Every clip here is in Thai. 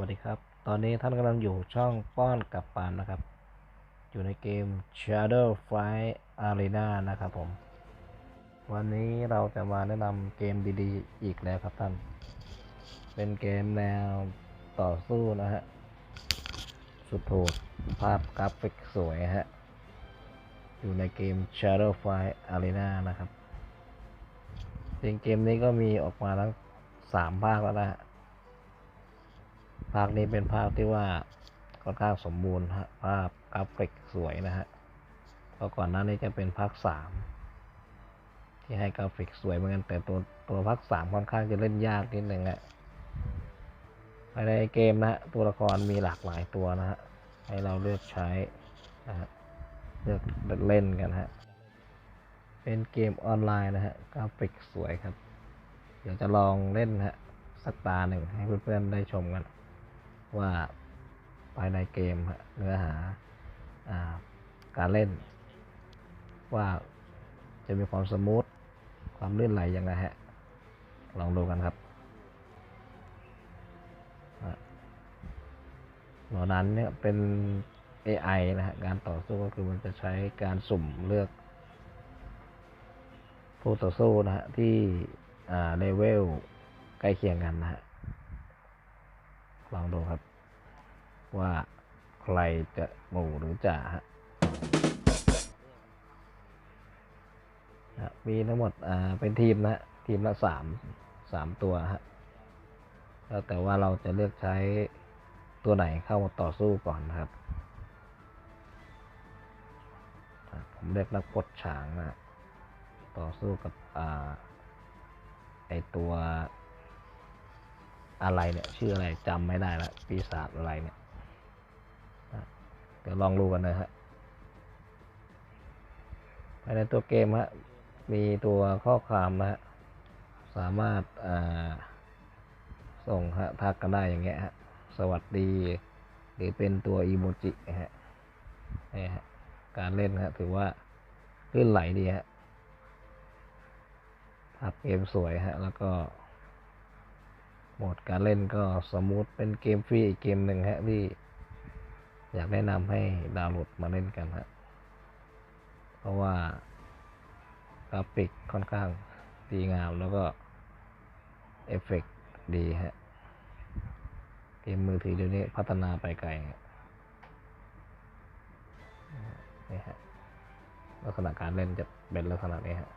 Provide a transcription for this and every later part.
วัสดีครับ ตอนนี้ท่านกำลังอยู่ช่องป้อนกับปานนะครับ อยู่ในเกม Shadow Fight Arena นะครับผม วันนี้เราจะมาแนะนำเกมดีๆ อีกแล้วครับท่าน เป็นเกมแนวต่อสู้นะฮะ สุดโหดภาพกราฟิกสวยฮะ อยู่ในเกม Shadow Fight Arena นะครับจริงเกมนี้ก็มีออกมาทั้งสามภาคแล้วนะฮะ ภาคนี้เป็นภาคที่ว่าค่อนข้างสมบูรณ์ฮะภาพกราฟิกสวยนะฮะเพราะก่อนหน้านี้จะเป็นภาคสามที่ให้กราฟิกสวยเหมือนกันแต่ตัวตัวภาคสามค่อนข้างจะเล่นยากนิดนึงอะภายในเกมนะฮะตัวละครมีหลากหลายตัวนะฮะให้เราเลือกใช้นะฮะเลือกเล่นกันฮะเป็นเกมออนไลน์นะฮะกราฟิกสวยครับ เดี๋ยวจะลองเล่นฮะสักตาหนึ่งให้เพื่อนๆได้ชมกัน ว่าภายในเกมเนื้อหาอาการเล่น ว่าจะมีความสมูทความลื่นไหลยังไงฮะ ลองดูกันครับหมอนั้นเนี่ยเป็น AI นะฮะการต่อสู้ก็คือมันจะใช้การสุ่มเลือก ผู้ต่อสู้นะฮะที่อ่าเลเวลใกล้เคียงกันนะฮะ ลองดูครับ ว่าใครจะหมู่หรือจ่าฮะมีทั้งหมดอ่าเป็นทีมนะฮะทีมละสามสามตัวฮะแล้วแต่ว่าเราจะเลือกใช้ตัวไหนเข้ามาต่อสู้ก่อนนะครับ ผมเลือกนักพจน์ฉางนะต่อสู้กับอ่าไอตัว อะไรเนี่ย ชื่ออะไรจำไม่ได้ละปีศาจอะไรเนี่ยเดี๋ยวลองดูกันนะฮะภายในตัวเกมฮะมีตัวข้อความนะฮะสามารถอ่าส่งฮะทักกันได้อย่างเงี้ยฮะสวัสดี หรือเป็นตัวอีโมจินะฮะนี่ฮะการเล่นฮะถือว่าลื่นไหลดีฮะภาพเกมสวยฮะแล้วก็ โหมดการเล่นก็สมูทเป็นเกมฟรีอีกเกมหนึ่งฮะที่อยากแนะนำให้ดาวน์โหลดมาเล่นกันฮะ เพราะว่ากราฟิกค่อนข้างดีงามแล้วก็เอฟเฟกต์ดีฮะ เกมมือถือเดี๋ยวนี้พัฒนาไปไกลนี่ฮะลักษณะการเล่นจะเป็นลักษณะนี้ฮะ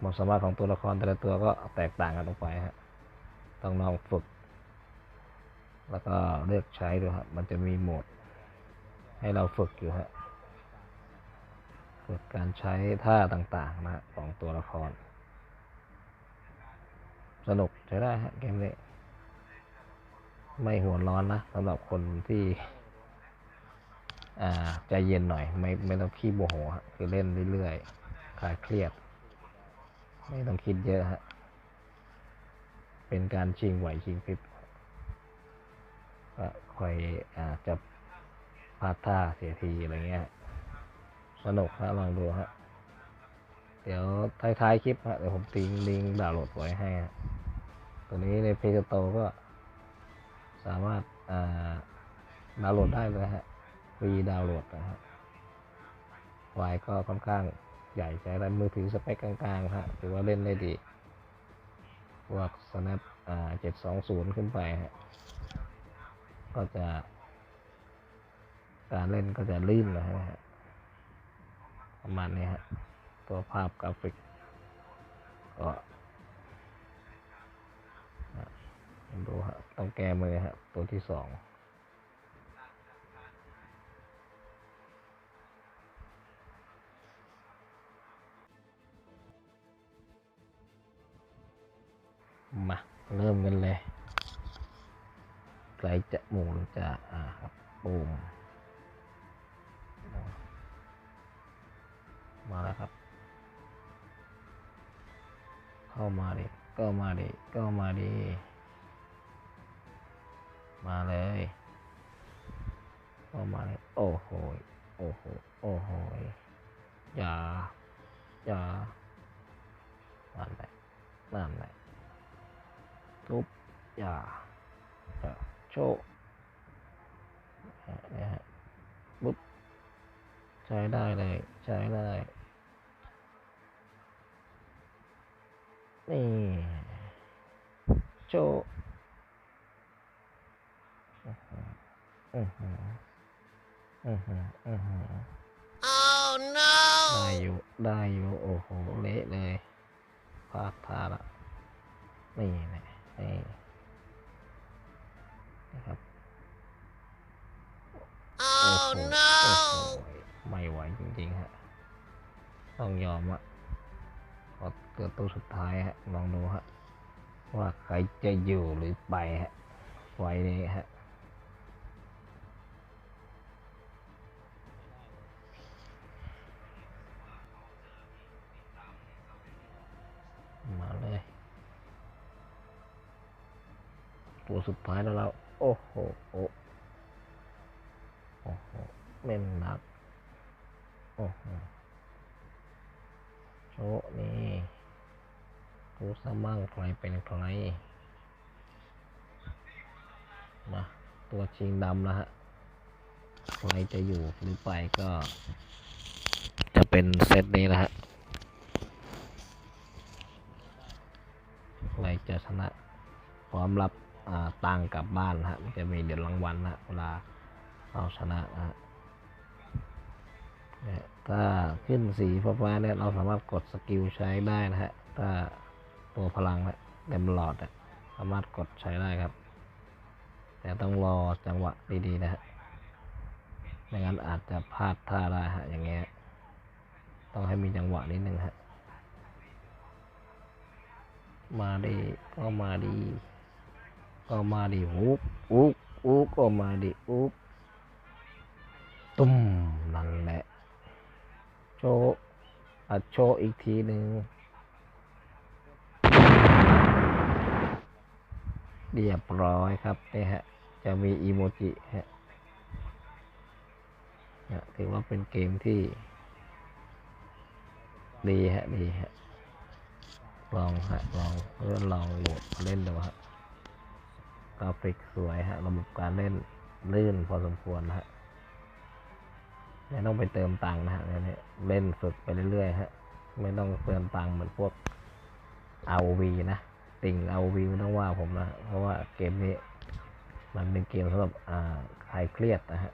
ความสามารถของตัวละครแต่ละตัวก็แตกต่างกันออกไปฮะ ต้องลองฝึก แล้วก็เลือกใช้ดูครับมันจะมีโหมด ให้เราฝึกอยู่ฮะฝึกการใช้ท่าต่างๆนะของตัวละคร สนุกใช้ได้ฮะเกมนี้ ไม่หัวร้อนนะสำหรับคนที่อ่าใจเย็นหน่อย ไม่ไม่ต้องขี้โมโหคือเล่นเรื่อยๆคลายเครียด ไม่ต้องคิดเยอะฮะ เป็นการชิงไหวชิงพริบก็คอยอาจจะพลาดท่าเสียทีอะไรเงี้ยสนุกฮะลองดูฮะเดี๋ยวท้ายๆคลิปฮะเดี๋ยวผมทิ้งลิงก์ดาวน์โหลดไว้ให้ฮะตัวนี้ในเพจโตก็สามารถอ่าดาวน์โหลดได้เลยฮะฟรีดาวน์โหลดนะฮะไฟล์ก็ค่อนข้างใหญ่ใช้ได้มือถือสเปคกลางๆฮะถือว่าเล่นได้ดี วก snap อ่าเจ็ดสองศูนย์ขึ้นไปฮะก็จะ การเล่นก็จะลื่นนะฮะประมาณนี้ฮะตัวภาพกราฟิก ก็อะดูฮะต้องแก้มือฮะตัวที่สอง มา เริ่มกันเลยใครจะหมูจะอ่าครับปูมมาแล้วครับ เข้ามาดิก็มาดิก็มาดิมาเลยก็มาเลยโอ้โหโอ้โหโอ้โหอย่าอย่านั่นแหละนั่นแหละ ทุบอย่าอย่าชโชว์นะฮะปุ๊บใช้ได้เลยใช้ได้นี่โชว์อือหืออือหืออือหืออือหือ Oh no! ได้อยู่ได้อยู่โอ้โหเละเลยพลาดท่าละนี่นะ นี่นะครับโอ้ Oh โห no! โอ้โหไม่ไหวจริงๆฮะ ต้องยอมอะขอเกิดตัวสุดท้ายฮะ ลองดูฮะ ว่าใครจะอยู่หรือไปฮะ ไว้นี้ฮะ ตัวสุดท้ายแล้วเราโอ้โหโอ้โอ้โหเม่นหนักโอ้โหโชนี่รู้ซะมั่งใครเป็นใครมาตัวชิงดำแล้วฮะใครจะอยู่หรือไปก็ จะเป็นเซตนี้นะฮะใครจะชนะพร้อมรับ ตังกลับบ้านฮะจะมีเดี๋ยวรางวัลนะฮะเวลาเราชนะฮะถ้าขึ้นสีฟ้าๆเนี่ยเราสามารถกดสกิลใช้ได้นะฮะถ้าตัวพลังนะเต็มหลอดอะสามารถกดใช้ได้ครับ แต่ต้องรอจังหวะดีๆนะฮะไม่งั้นอาจจะพลาดท่าได้ฮะอย่างเงี้ยต้องให้มีจังหวะนิดนึงฮะมาดิก็มาดี ก็มาดิอุ๊บอุ๊บอุ๊บก็มาดิอุ๊บตุ้มนั่นแหละ โชว์อัดโชว์อีกทีหนึ่งเรียบร้อยครับนี่ฮะ จะมีอีโมจิฮะถือว่าเป็นเกมที่ ดีฮะ ดีฮะ ลองฮะ ลองเพื่อลองโหลดมาเล่นดูฮะ กราฟิกสวยฮะ ระบบการเล่นลื่นพอสมควรนะฮะไม่ต้องไปเติมตังค์นะฮะเดี๋ยวนี้เล่นฝึกไปเรื่อยๆฮะ ไม่ต้องเติมตังค์เหมือนพวก ROV นะ ติ่ง ROV ไม่ต้องว่าผมนะ เพราะว่าเกมนี้ มันเป็นเกมสำหรับอ่าคลายเครียดนะฮะ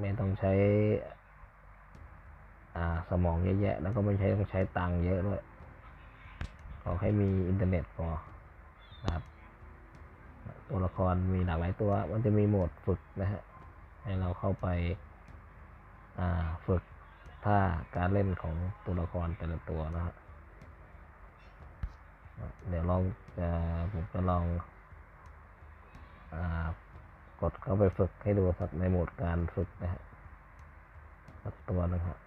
ไม่ต้องใช้ อ่าสมองเยอะแยะ แล้วก็ไม่ใช้ต้องใช้ตังค์เยอะด้วย ขอให้มีอินเทอร์เน็ตพอนะครับ ตัวละครมีหลากหลายตัว มันจะมีโหมดฝึกนะฮะ ให้เราเข้าไปาฝึกท่าการเล่นของตัวละครแต่ละตัวนะฮะ เดี๋ยวลองจะผมจะลองอกดเข้าไปฝึกให้ดูสักในโหมดการฝึกนะฮะสักตัวนึงฮะ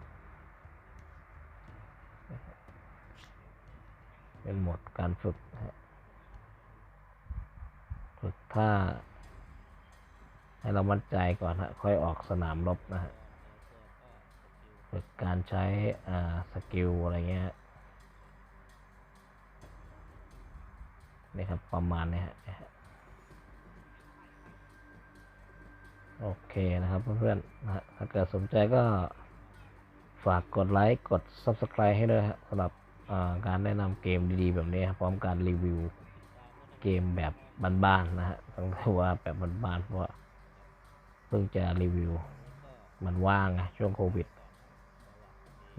เป็นโหมดการฝึกนะฮะ ฝึกท่าให้เรามั่นใจก่อนฮะค่อยออกสนามรบนะฮะฝึกการใช้อ่าสกิลอะไรเงี้ยนี่ครับประมาณนี้ฮะโอเคนะครับเพื่อนๆนะฮะถ้าเกิดสนใจก็ฝากกดไลค์กด Subscribe ให้ด้วยฮะสำหรับการแนะนำเกมดีๆ แบบนี้ครับพร้อมการรีวิวเกมแบบ บ้านๆนะฮะต้องถือว่าแบบบ้านๆเพราะเพิ่งจะรีวิว มันว่างไงช่วงโควิด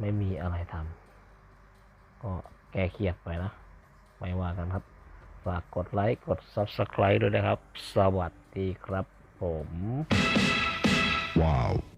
ไม่มีอะไรทำก็แก้เครียดไปนะ ไม่ว่ากันครับ ฝากกดไลค์ กด Subscribe ด้วยนะครับ สวัสดีครับผม Wow.